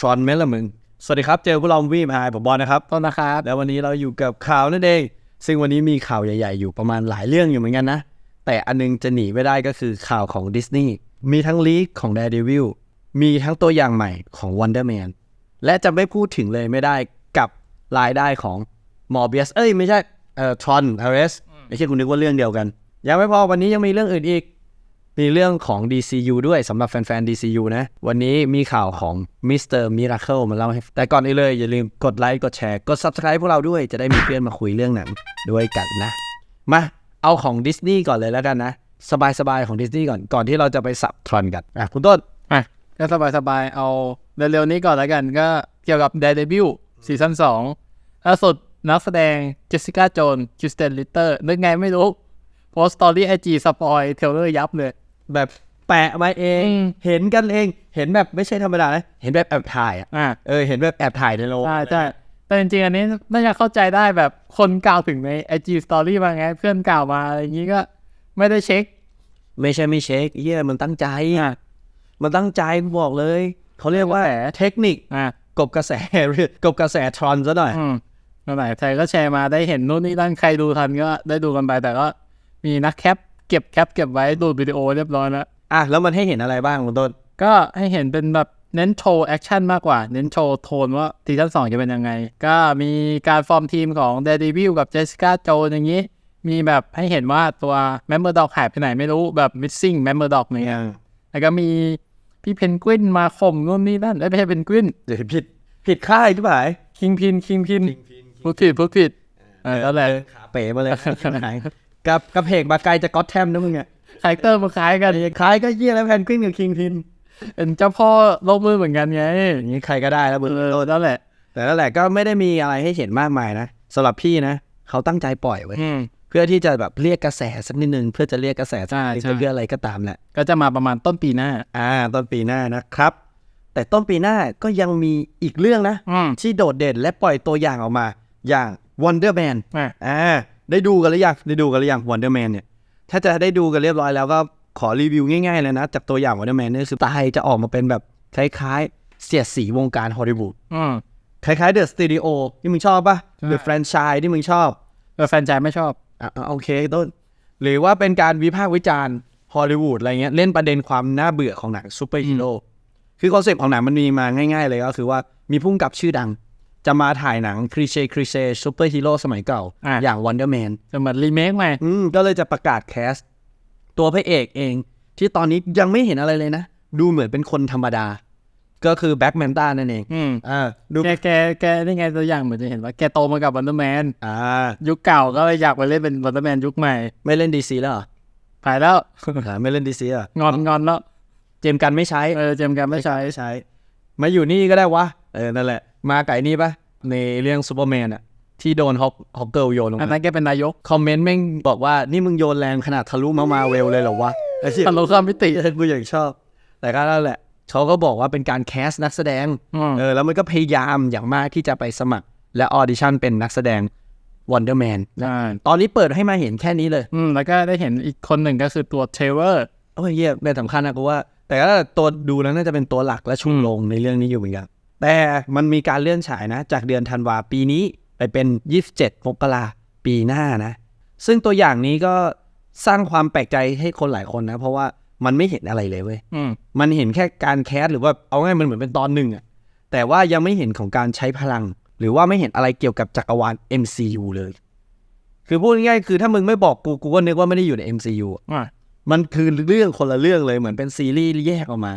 ทรอนเมลมึงสวัสดีครับ เจอพวกเราวีมไฮผมบอลนะครับต้นนะครับ แล้ววันนี้เราอยู่กับข่าวนั่นเอง ซึ่งวันนี้มีข่าวใหญ่ ๆ อยู่ประมาณหลายเรื่องอยู่เหมือนกันนะ แต่อันนึงจะหนีไม่ได้ก็คือข่าวของดิสนีย์มีทั้งลีกของ Daredevil มีทั้งตัวอย่างใหม่ของ Wonder Man และจะไม่พูดถึงเลยไม่ได้กับรายได้ของ Morbius เอ้ยไม่ใช่เอ่อ Tron h a r r e s ไม่ใช่คุณนึกว่าเรื่องเดียวกัน ยังไม่พอวันนี้ยังมีเรื่องอื่นอีก มีเรื่องของ DCU ด้วยสำหรับแฟนๆ DCU นะ วันนี้มีข่าวของ Mr. Miracle มาเล่าให้ แต่ก่อนอื่นเลยอย่าลืมกดไลค์ กดแชร์ กด Subscribe พวกเราด้วยจะได้มีเพื่อนมาคุยเรื่องหนังด้วยกันนะ มาเอาของดิสนีย์ก่อนเลยแล้วกันนะ สบายๆ ของดิสนีย์ก่อนก่อนที่เราจะไปสับทรอนกันอะคุณต้นอะก็สบายๆ เอาเร็วๆนี้ก่อนแล้วกันก็เกี่ยวกับ Daredevil ซีซั่น2ล่าสุดนักแสดงเจสสิก้าโจนคิสเตนลิเตอร์นึกไงไม่รู้โพสต์สตอรี่ไอจีสปอยเทลเลอร์ยับเลย แบบแปะมาเองอืมเห็นกันเอง เห็นแบบไม่ใช่ธรรมดานะเห็นแบบแอบถ่ายอะอะเออเห็นแบบแอบถ่ายในโรงใช่ใช่แต่จริงๆอันนี้น่าจะเข้าใจได้แบบคนกล่าวถึงใน IG Story มาไง เพื่อนกล่าวมาอะไรอย่างนี้ก็ไม่ได้เช็ค ไม่ใช่ไม่เช็คเฮียมันตั้งใจอะมันตั้งใจกูบอกเลย เขาเรียกว่าเทคนิคอะกบกระแสกบกระแสทรอนซะหน่อยอืมนั่นแหละใครก็แชร์มาได้เห็นนู่นนี่นั่นใครดูทันก็ได้ดูกันไปแต่ก็มีนักแคป เก็บแคปเก็บไว้ดูดวิดีโอเรียบร้อยแล้ว อะแล้วมันให้เห็นอะไรบ้างคุณต้น ก็ให้เห็นเป็นแบบเน้นโชว์แอคชั่นมากกว่า เน้นโชว์โทนว่าซีซั่นสองจะเป็นยังไง ก็มีการฟอร์มทีมของ Daredevil กับ Jessica Jones อย่างนี้ มีแบบให้เห็นว่าตัว Member Dog หายไปไหนไม่รู้แบบ missing Member Dog เนี่ยแล้วก็มีพี่เพนกวินมาข่มนู่นนี่นั่นเอ้ยไม่ใช่เพนกวินเดี๋ยวผิดผิดค่ายที่ไหนคิงพินคิงพินพูดผิดพูดผิดเออนั่นแหละขาเป๋มาเลยไหน กับกับเพกมาไกลจากก็อตแทมนะมึงเนี่ยคาแรคเตอร์มันคล้ายกันคล้ายก็เยี่ยแล้วแพนกวินกับคิงพินเป็นเจ้าพ่อโลกมืดเหมือนกันไงอย่างนี้ใครก็ได้แล้วมึงเออนั่นแหละ แต่นั่นแหละก็ไม่ได้มีอะไรให้เห็นมากมายนะสำหรับพี่นะเขาตั้งใจปล่อยไว้อืมเพื่อที่จะแบบเรียกกระแสสักนิดนึงเพื่อจะเรียกกระแสสักใช่นิดใช่นึงเพื่ออะไรก็ตามแหละก็จะมาประมาณต้นปีหน้า อ่า ต้นปีหน้านะครับ แต่ต้นปีหน้าก็ยังมีอีกเรื่องนะอืมที่โดดเด่นและปล่อยตัวอย่างออกมา อย่าง Wonder Man อะอ่า ได้ดูกันหรือยังได้ดูกันหรือยัง Wonder Man เนี่ย ถ้าจะได้ดูกันเรียบร้อยแล้วก็ขอรีวิวง่ายๆเลยนะ จากตัวอย่าง Wonder Man เนี่ยคือสไตล์จะออกมาเป็นแบบคล้ายๆ เสียดสีวงการฮอลลีวูดอืมคล้ายๆ The Studio ที่มึงชอบปะใช่ The Franchise ที่มึงชอบเออแฟนใจไม่ชอบอะอะโอเคต้นหรือว่าเป็นการวิพากษ์วิจารณ์ฮอลลีวูดอะไรเงี้ยเล่นประเด็นความน่าเบื่อของหนังซูเปอร์ฮีโร่คือคอนเซ็ปต์ของหนังมันมีมาง่าย ๆ เลยก็คือว่ามีพุ่งกับชื่อดัง จะมาถ่ายหนังครีเชครีเชซูเปอร์ฮีโร่สมัยเก่าอะอย่าง Wonder Man จะเหมือนรีเมคใหม่อืมก็เลยจะประกาศแคสต์ตัวพระเอกเอง ที่ตอนนี้ยังไม่เห็นอะไรเลยนะ ดูเหมือนเป็นคนธรรมดา ก็คือแบ็กแมนต้านั่นเองอืมอ่าดูแกแกแกนี่ไงตัวอย่างเหมือนจะเห็นว่าแกโตมากับวันเดอร์แมนอ่ายุคเก่าก็เลยอยากไปเล่นเป็นวันเดอร์แมนยุคใหม่ ไม่เล่นดีซีแล้วเหรอไปแล้วอ่าไม่เล่นดีซีอะงอนงอนแล้ว เจมส์กันไม่ใช้เออเจมส์กันไม่ใช้ใช้ มาอยู่นี่ก็ได้วะเออนั่นแหละ มาไก่นี่ปะในเรื่องซูเปอร์แมนอะที่โดนฮอกฮอกเกิลโยนลงอันมานั้นแกเป็นนายกคอมเมนต์แม่งบอกว่านี่มึงโยนแรงขนาดทะลุมามาเวลเลยเหรอวะไอ้ที่ทะลุข้ามมิติกูอย่างชอบ แต่ก็นั่นแหละ เขาก็บอกว่าเป็นการแคสนักแสดง อืม เออ แล้วมันก็พยายามอย่างมากที่จะไปสมัคร และออดิชั่นเป็นนักแสดง Wonder Man ใช่ตอนนี้เปิดให้มาเห็นแค่นี้เลย อืมแล้วก็ได้เห็นอีกคนหนึ่งก็คือตัวเทเวอร์ โอ้ยเยี่ยเป็นสำคัญนะกูว่า แต่ก็ตัวดูแล้วน่าจะเป็นตัวหลักและชุมลงในเรื่องนี้อยู่เหมือนกัน แต่มันมีการเลื่อนฉายนะ จากเดือนธันวาปีนี้ไปเป็น 27มกราปีหน้านะ ซึ่งตัวอย่างนี้ก็สร้างความแปลกใจให้คนหลายคนนะ เพราะว่ามันไม่เห็นอะไรเลยเว้ยอืมมันเห็นแค่การแคสหรือว่าเอาง่ายมันเหมือนเป็นตอนหนึ่งอะแต่ว่ายังไม่เห็นของการใช้พลัง หรือว่าไม่เห็นอะไรเกี่ยวกับจักรวาล MCU เลย คือพูดง่ายๆคือถ้ามึงไม่บอกกูกูก็นึกว่าไม่ได้อยู่ใน MCU อะอะมันคือเรื่องคนละเรื่องเลยเหมือนเป็นซีรีส์แยกออกมา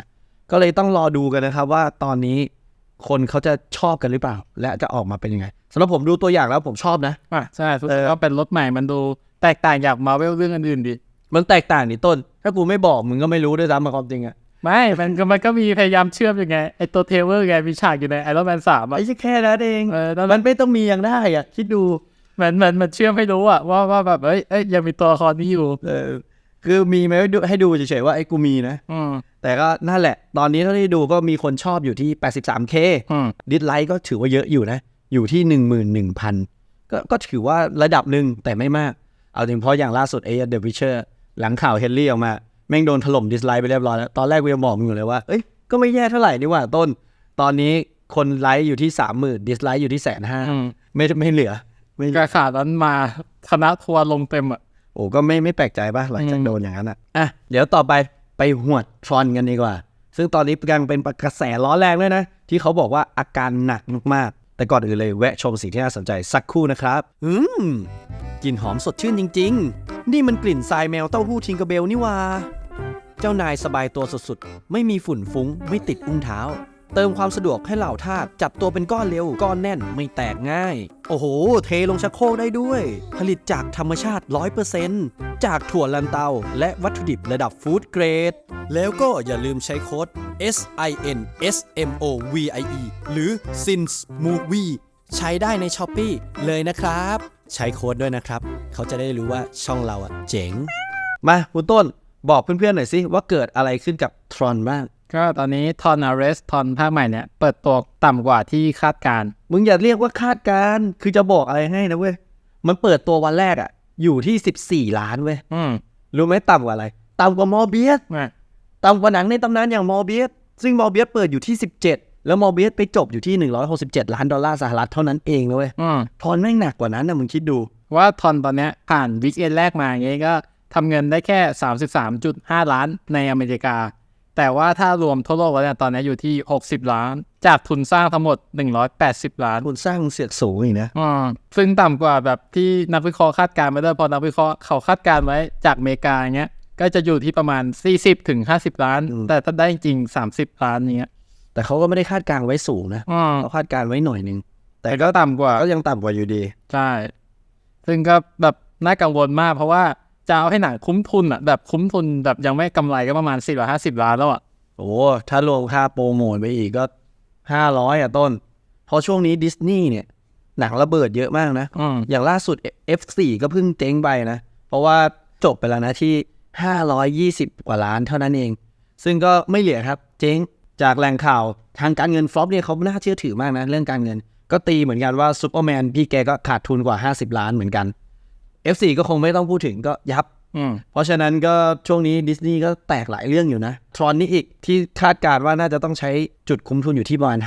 ก็เลยต้องรอดูกันนะครับว่าตอนนี้ คนเขาจะชอบกันหรือเปล่า และจะออกมาเป็นยังไงสำหรับผมดูตัวอย่างแล้วผมชอบนะอะใช่สุดเออก็เป็นรถใหม่มันดูแตกต่างจากมาเวลเรื่องอื่นๆดิมันแตกต่างนี่ต้น ถ้ากูไม่บอกมึงก็ไม่รู้ด้วยซ้ำมาความจริงอะไม่มันก็มันก็มีพยายามเชื่อมยังไงไอตัวเทเวอร์ไงมีฉากอยู่ในไอรอนแมนสามอะไอ้แค่นั้นเองเออนั่นแหมัละนไม่ต้องมียังได้อะคิดดูเหมือนเหมือนมันเชื่อมให้รู้อะว่าว่าแบบเอ้ยเอ้ยยังมีตัวละครนี้อยู่เออ คือมีไหมให้ดูให้ดูเฉยๆว่าไอ้กูมีนะอืมแต่ก็นั่นแหละ ตอนนี้เท่าที่ดูก็มีคนชอบอยู่ที่ 83K อืมดิสไลค์ก็ถือว่าเยอะอยู่นะ อยู่ที่ 11,000ก็ก็ถือว่าระดับหนึ่งแต่ไม่มาก เอาจริงเพราะอย่างล่าสุดเอเดวิเชอร์หลังข่าวเฮนรี่ออกมา แม่งโดนถล่มดิสไลค์ไปเรียบร้อยแล้ว ตอนแรกกูยังบอกมึงอยู่เลยว่า เอ้ยก็ไม่แย่เท่าไหร่นี่หว่าต้น ตอนนี้คนไลค์อยู่ที่สามหมื่นดิสไลค์อยู่ที่แสนห้าอืมไม่ไม่เหลือไม่กระขาดนั้นมาคณะทัวร์ลงเต็มอะ โอ้ก็ไม่ไม่แปลกใจป่ะหลังจากอืมโดนอย่างนั้นอะอะเดี๋ยวต่อไปไปหวดทรอนกันดีกว่า ซึ่งตอนนี้กำลังเป็นกระแสร้อนแรงเลยนะ ที่เขาบอกว่าอาการหนักมากๆแต่ก่อนอื่นเลยแวะชมสิ่งที่น่าสนใจสักครู่นะครับ อืมกลิ่นหอมสดชื่นจริง ๆ นี่มันกลิ่นทรายแมวเต้าหู้ทิงเกอร์เบลนี่หว่า เจ้านายสบายตัวสุดๆ ไม่มีฝุ่นฟุ้ง ไม่ติดอุ้งเท้า เติมความสะดวกให้เหล่าทาสจับตัวเป็นก้อนเร็ว ก้อนแน่นไม่แตกง่าย โอ้โห เทลงชักโครกได้ด้วย ผลิตจากธรรมชาติ 100%จากถั่วลันเตา และวัตถุดิบระดับฟู้ดเกรด แล้วก็อย่าลืมใช้โค้ด S I N S M O V I E หรือ SINS Movie ใช้ได้ใน s h อ p e e เลยนะครับ ใช้โค้ดด้วยนะครับ เขาจะได้รู้ว่าช่องเราอะเจ๋ง มาคุณต้นบอกเพื่อนๆหน่อยสิว่าเกิดอะไรขึ้นกับทรอนบ้าง ก็ตอนนี้ทอนอาร์เรสทอนภาคใหม่เนี่ย เปิดตัวต่ำกว่าที่คาดการณ์มึงอย่าเรียกว่าคาดการณ์คือจะบอกอะไรให้นะเว้ย มันเปิดตัววันแรกอะอยู่ที่ 14 ล้านเว้ยอืมรู้ไหมต่ำกว่าอะไร ต่ำกว่ามอร์เบียสอะต่ำกว่าหนังในตำนานอย่างมอร์เบียสซึ่งมอร์เบียสเปิดอยู่ที่ 17 แล้วมอร์เบียสไปจบอยู่ที่ 167 ล้านดอลลาร์สหรัฐเท่านั้นเองนะเว้ยอืมทอนแม่งหนักกว่านั้นนะมึงคิดดู ว่าทอนตอนเนี้ยผ่านวิกเอนแรกมาอย่างเงี้ยก็ทำเงินได้แค่ 33.5 ล้านในอเมริกา แต่ว่าถ้ารวมทั่วโลกแล้วเนี่ยตอนนี้อยู่ที่ 60 ล้าน จากทุนสร้างทั้งหมด 180 ล้านคุณสร้างเสียดสูงอีกนะอืมซึ่งต่ำกว่าแบบที่นักวิเคราะห์คาดการณ์มาด้วยเพอนักวิเคราะห์เขาคาดการณ์ไว้จากอเมริกาอย่างเงี้ยก็จะอยู่ที่ประมาณ 40ถึง50 ล้านอืมแต่ถ้าได้จริง 30 ล้านเนี้ยแต่เขาก็ไม่ได้คาดการณ์ไว้สูงนะอืมเขาคาดการณ์ไว้หน่อยนึง แต่ก็ต่ำกว่าก็ยังต่ำกว่าอยู่ดี ใช่ ซึ่งก็แบบน่ากังวลมากเพราะว่า จะเอาให้หนังคุ้มทุนอะแบบคุ้มทุนแบบยังไม่กำไรก็ประมาณ450ล้านแล้วอะโอ้ถ้ารวมค่าโปรโมทไปอีกก็ห้าร้อยอะต้น เพราะช่วงนี้ดิสนีย์เนี่ย หนังระเบิดเยอะมากนะอืมอย่างล่าสุด F4 ก็เพิ่งเจ๊งไปนะ เพราะว่าจบไปแล้วนะที่520กว่าล้านเท่านั้นเอง ซึ่งก็ไม่เหลือครับ เจ๊งจากแหล่งข่าวทางการเงินฟลอปเนี่ยเขาน่าเชื่อถือมากนะ เรื่องการเงิน ก็ตีเหมือนกันว่าซูเปอร์แมนพี่แกก็ขาดทุนกว่า 50 ล้านเหมือนกัน F4 ก็คงไม่ต้องพูดถึงก็ยับอืมเพราะฉะนั้นก็ช่วงนี้ดิสนีย์ก็แตกหลายเรื่องอยู่นะ ทรอนนี่อีกที่คาดการณ์ว่าน่าจะต้องใช้จุดคุ้มทุนอยู่ที่ประมาณ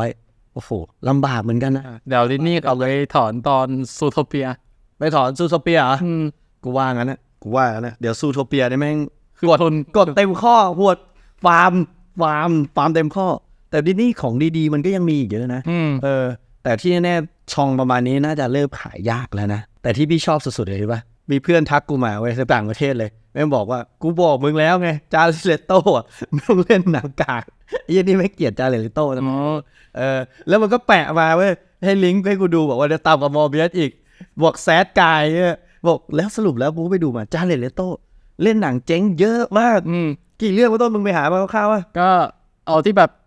500 โอ้โหลำบากเหมือนกันนะ เดี๋ยวดิสนีย์เอาเลยถอนตอนซูโทเปีย ไปถอนซูโทเปียเหรออืมกูว่างั้นนะกูว่างั้นนะเดี๋ยวซูโทเปียได้แม่งคือกดทุนกดเต็มข้อหวดฟาร์มฟาร์มฟาร์มเต็มข้อ แต่ดิสนีย์ของดีๆ มันก็ยังมีอีกเยอะนะอืมเออ แต่ที่แน่ๆ ช่องประมาณนี้น่าจะเริ่มขายยากแล้วนะ แต่ที่พี่ชอบสุดๆเลยใช่ปะมีเพื่อนทักกูมาเว้ยจากต่างประเทศเลยแม่งบอกว่ากูบอกมึงแล้วไงจาเลตโต้อะไม่ต้องเล่นหนังกากไอ้เหี้ยนี่ไม่เกลียดจาเลตโต้นะอ๋อเออแล้วมันก็แปะมาเว้ยให้ลิงก์ให้กูดูบอกว่าจะตามกับมอร์เบียสอีกบอกแซดกายเนี่ยบอกแล้วสรุปแล้วกูไปดูมาจาเลตโต้เล่นหนังเจ๊งเยอะมากอืมกี่เรื่องวะต้นมึงไปหามาคร่าวๆวะก็เอาที่แบบมัน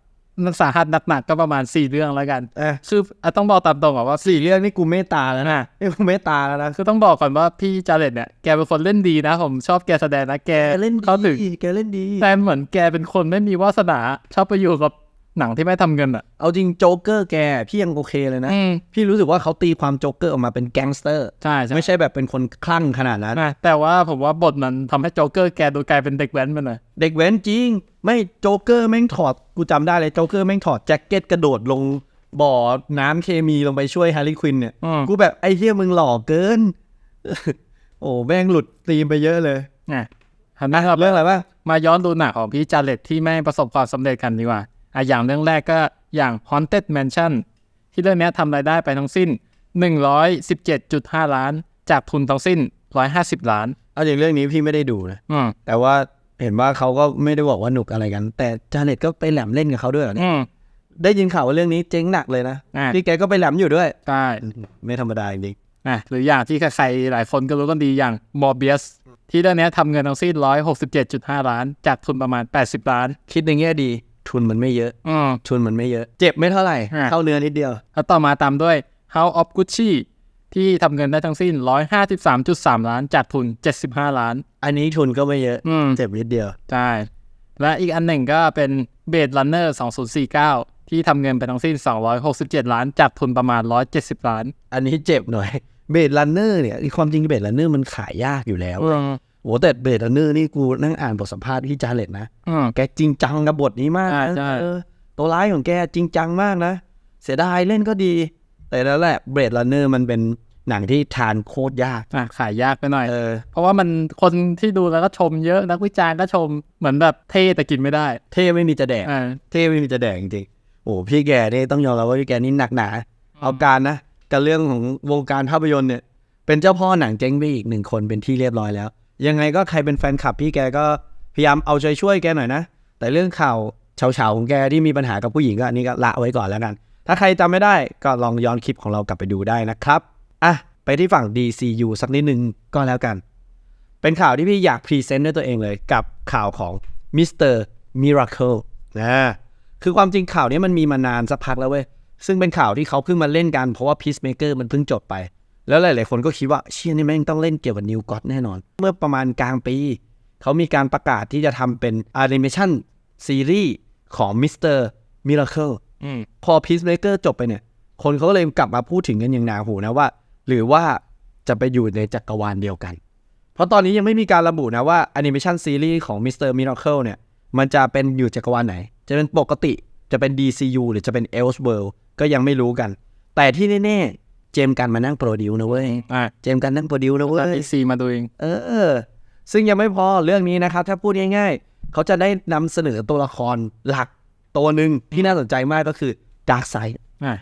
สาหัสหนักๆก็ประมาณ4เรื่องแล้วกันเออคืออะต้องบอกตามตรงก่อนว่าสี่เรื่องนี่กูเมตตาแล้วนะนะนี่กูเมตตาแล้วนะคือต้องบอกก่อนว่าพี่จาเรตเนี่ยแกเป็นคนเล่นดีนะ ผมชอบแกแสดงนะแกแกเล่นเขาถึงดีแกเล่นดีแต่เหมือนแกเป็นคนไม่มีวาสนาชอบไปอยู่กับ หนังที่ไม่ทำเงินอะ เอาจริงโจ๊กเกอร์แก พี่ยังโอเคเลยนะอืมพี่รู้สึกว่าเขาตีความโจ๊กเกอร์ออกมาเป็นแก๊งสเตอร์ใช่ใช่ไม่ใช่แบบเป็นคนคลั่งขนาดนั้นนะแต่ว่าผมว่าบทมันทำให้โจ๊กเกอร์แกดูกลายเป็นเด็กแว้นไปหน่อยเด็กแว้นจริง ไม่โจ๊กเกอร์แม่งถอดกูจำได้เลยโจ๊กเกอร์แม่งถอดแจ็คเก็ตกระโดดลงบ่อน้ำเคมีลงไปช่วยฮาร์ลีควินเนี่ยอืมกูแบบไอ้เหี้ยมึงหล่อเกิน โอ้แม่งหลุดธีมไปเยอะเลยอะหันหน้าครับเรื่องอะไรบ้างมาย้อนดูหนังของพี่จาเรตที่ไม่ประสบความสำเร็จกันดีกว่า อะอย่างเรื่องแรกก็อย่าง Haunted Mansion ที่เรื่องเนี้ยทำรายได้ไปทั้งสิ้น 117.5 ล้าน จากทุนทั้งสิ้น 150 ล้าน เอาอย่างเรื่องนี้พี่ไม่ได้ดูนะอืมแต่ว่าเห็นว่าเขาก็ไม่ได้บอกว่าหนุกอะไรกัน แต่จาเน็ตก็ไปแหลมเล่นกับเขาด้วยเหรอเนี่ยอืม ได้ยินข่าวว่าเรื่องนี้เจ๊งหนักเลยนะอะ พี่แกก็ไปแหลมอยู่ด้วย ใช่ไม่ธรรมดาจริงอะหรืออย่างที่ใครๆหลายคนก็รู้กันดีอย่าง Morbius ที่เรื่องเนี้ยทำเงินทั้งสิ้น 167.5 ล้าน จากทุนประมาณ 80 ล้าน ๆคิดในแง่ดี ทุนมันไม่เยอะ อืมทุนมันไม่เยอะ เจ็บไม่เท่าไหร่อะเข้าเนื้อนิดเดียว แล้วต่อมาตามด้วย House of Gucci ที่ทำเงินได้ทั้งสิ้น 153.3 ล้านจากทุน 75 ล้าน อันนี้ทุนก็ไม่เยอะอืมเจ็บนิดเดียว ใช่ และอีกอันหนึ่งก็เป็น Blade Runner 2049 ที่ทำเงินไปทั้งสิ้น 267 ล้านจากทุนประมาณ 170 ล้านอันนี้เจ็บหน่อยเบดลันเนอร์เนี่ยความจริงเบดลันเนอร์มันขายยากอยู่แล้ว อืม โหแต่เบดลันเนอร์นี่กูนั่งอ่านบทสัมภาษณ์ที่จาเลตนะอืมแกจริงจังกับบทนี้มากใช่นะใช่เออตัวร้ายของแกจริงจังมากนะ เสียดายเล่นก็ดี แต่แล้วแหละเบรด r ันเนอร์มันเป็นหนังที่ทานโคตรยากอะขายยากไปหน่อยเออเพราะว่ามันคนที่ดูแล้วก็ชมเยอะนักวิจารณ์ก็ชมเหมือนแบบเท่แต่กินไม่ได้ เท่ไม่มีจะแดกอ่าเท่ไม่มีจะแดกจริงๆโอ้พี่แกนี่ต้องยอมรับว่าพี่แกนี่หนักหนาเอาการนะกับเรื่องของวงการภาพยนตร์เนี่ย เป็นเจ้าพ่อหนังเจ๊งไปอีกหนึ่งคนเป็นที่เรียบร้อยแล้ว ยังไงก็ใครเป็นแฟนคลับพี่แกก็พยายามเอาใจช่วยแกหน่อยนะ แต่เรื่องข่าวเฉาๆของแกที่มีปัญหากับผู้หญิงก็อันนี้ก็ละไว้ก่อนแล้วกัน ถ้าใครจำไม่ได้ก็ลองย้อนคลิปของเรากลับไปดูได้นะครับ อะ ไปที่ฝั่ง DCU สักนิดนึงก็แล้วกัน เป็นข่าวที่พี่อยากพรีเซนต์ด้วยตัวเองเลยกับข่าวของ Mr. Miracle นะคือความจริงข่าวนี้มันมีมานานสักพักแล้วเว้ย ซึ่งเป็นข่าวที่เขาเพิ่งมาเล่นกันเพราะว่า Peacemaker มันเพิ่งจบไป แล้วหลายๆคนก็คิดว่าเชี่ยนี่แม่งต้องเล่นเกี่ยวกับนิวก็ d แน่นอน เมื่อประมาณกลางปี เขามีการประกาศที่จะทำเป็นแอนิเมชันซีรีส์ของ Mr. Miracle อืมพอ Peacemaker จบไปเนี่ย คนเขาก็เลยกลับมาพูดถึงกันอย่างหนาหูนะว่า หรือว่าจะไปอยู่ในจักรวาลเดียวกัน เพราะตอนนี้ยังไม่มีการระบุนะว่าแอนิเมชันซีรีส์ของ Mr. Miracle เนี่ย มันจะเป็นอยู่จักรวาลไหน จะเป็นปกติจะเป็น DCU หรือจะเป็น Elseworld ก็ยังไม่รู้กัน แต่ที่แน่ๆ เจมส์กันมานั่งโปรดิวนะเว้ยอ่าเจมส์กันนั่งโปรดิวนะเว้ตัดยดีซีมาดูเอง เออ ซึ่งยังไม่พอเรื่องนี้นะครับ ถ้าพูดง่ายๆ เขาจะได้นำเสนอตัวละครหลักตัวหนึ่งที่น่าสนใจมากก็คือ Darkseid อ่า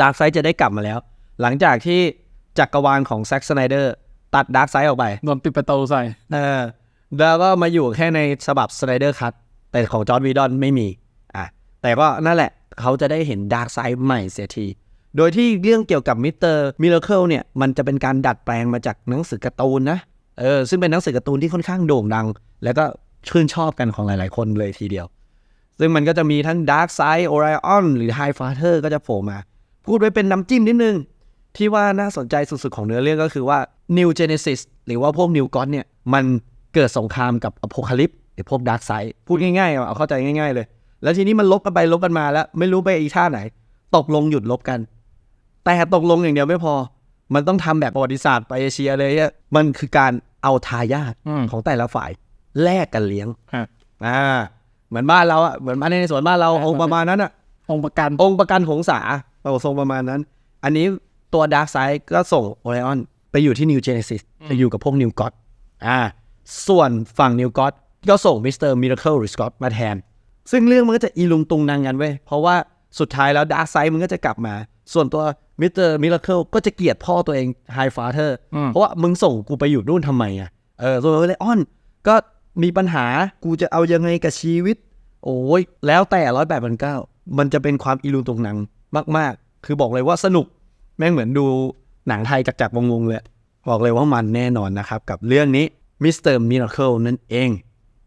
Darkseid จะได้กลับมาแล้ว หลังจากที่จักรวาลของ Zack Snyder ตัด Darkseid ออกไป โดนปิดประตูใส่ เออแล้วก็มาอยู่แค่ในฉบับ Snyder Cut แต่ของจอร์ดวีดอนไม่มี อะ แต่ก็นั่นแหละ เขาจะได้เห็น Darkseid ใหม่เสียที โดยที่เรื่องเกี่ยวกับมิสเตอร์มิ r เคิลเนี่ยมันจะเป็นการดัดแปลงมาจากหนังสือการ์ตูนนะเออซึ่งเป็นหนังสือการ์ตูนที่ค่อนข้างโด่งดัง แล้วก็ชื่นชอบกันของหลาย ๆ คนเลยทีเดียว ซึ่งมันก็จะมีทั้ง Dark Side Orion หรือ High Father ก็จะโผล่มา พูดไว้เป็นน้ำจิ้มนิดนึง ที่ว่าน่าสนใจสุด ๆ ของเนื้อเรื่องก็คือว่า New Genesis หรือว่าพวก New God เนี่ยมันเกิดสงครามกับ Apocalypse หรือพวก Dark Side พูดง่าย ๆ เอาเข้าใจง่าย ๆ เลย แล้วทีนี้มันลบกันไปลบกันมาแล้ว ไม่รู้ไปอีกท่าไหน ตกลงหยุดลบกัน แต่ตกลงอย่างเดียวไม่พอ มันต้องทำแบบประวัติศาสตร์ไปเอเชียเลยอะมันคือการเอาทายาทอืมของแต่ละฝ่ายแลกกันเลี้ยงอ่าอ่าเหมือนบ้านเราอะเหมือนบ้านในสวนบ้านเราอ่าองค์ประมาณนั้นอะองค์ประกันองค์ประกันหงสาเราทรงประมาณนั้น อันนี้ตัวดาร์ s ไซ d ์ก็ส่งโอไ o ออนไปอยู่ที่นิวเจเนซิสไปอยู่กับพวกนิวก็ d อ่าส่วนฝั่งนิวก็ d ก็ส่งมิสเตอร์มิราเคิลหรือสกอตมาแทน ซึ่งเรื่องมันก็จะอีลุงตุงนางกันเว้ยเพราะว่าสุดท้ายแล้วดาร์ s ไซ d ์มันก็จะกลับมา ส่วนตัวมิสเตอร์มิราเคิลก็จะเกลียดพ่อตัวเองไฮฟาเธอร์อืมเพราะว่ามึงส่งกูไปอยู่นู่นทำไมอะเออส่วนโอไ o ออนก็มีปัญหากูจะเอายังไงกับชีวิต โอ้ยแล้วแต่ร้อยแปดพันเก้ามันจะเป็นความอีลุงตรงหนังมาก ๆ คือบอกเลยว่าสนุกแม่งเหมือนดูหนังไทยจากจากวงๆเลย บอกเลยว่ามันแน่นอนนะครับ กับเรื่องนี้ Mr. Miracle นั่นเอง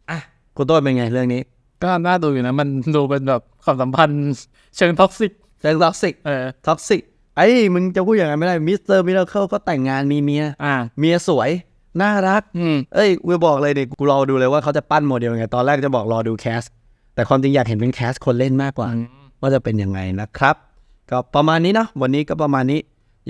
อะคุณต้นเป็นไงเรื่องนี้ ก็น่าดูอยู่นะ มันดูเป็นแบบความสัมพันธ์เชิงท็อกซิก เรื่องท็อกซิกเออท็อกซิกไอ้ยมึงจะพูดอย่างนั้นไม่ได้ Mr. Miracle ก็แต่งงานมีเมียอ่าเมียสวย น่ารัก อืมเอ้ยกูบอกเลยเด็กกูรอดูเลยว่าเขาจะปั้นโมเดลยังไง ตอนแรกจะบอกรอดูแคส แต่ความจริงอยากเห็นเป็นแคสคนเล่นมากกว่าอืมว่าจะเป็นยังไงนะครับ ก็ประมาณนี้เนาะวันนี้ก็ประมาณนี้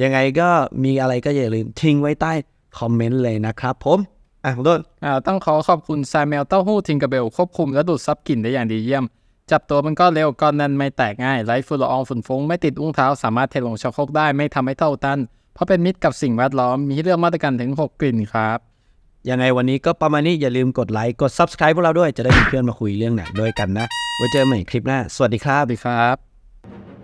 ยังไงก็มีอะไรก็อย่าลืมทิ้งไว้ใต้คอมเมนต์เลยนะครับผมอะคุณต้นอ่าต้องขอขอบคุณซาเมลเต้าหู้ทิงกระเบลควบคุมและดูดซับกลิ่นได้อย่างดีเยี่ยม จับตัวมันก็เร็วก้อนนั้นไม่แตกง่ายไร้ฝุ่นละอองฝุ่นฟุ้งไม่ติดอุ้งเท้าสามารถเทลงชักโครกได้ไม่ทำให้เท่าตัน เพราะเป็นมิตรกับสิ่งแวดล้อมมีให้เลือกมาตรการถึง 6 กลิ่นครับยังไงวันนี้ก็ประมาณนี้อย่าลืมกดไลค์กด Subscribe พวกเราด้วยจะได้มีเพื่อนมาคุยเรื่องหนังด้วยกันนะไว้เจอกันใหม่คลิปหน้าสวัสดีครับสวัสดีครับ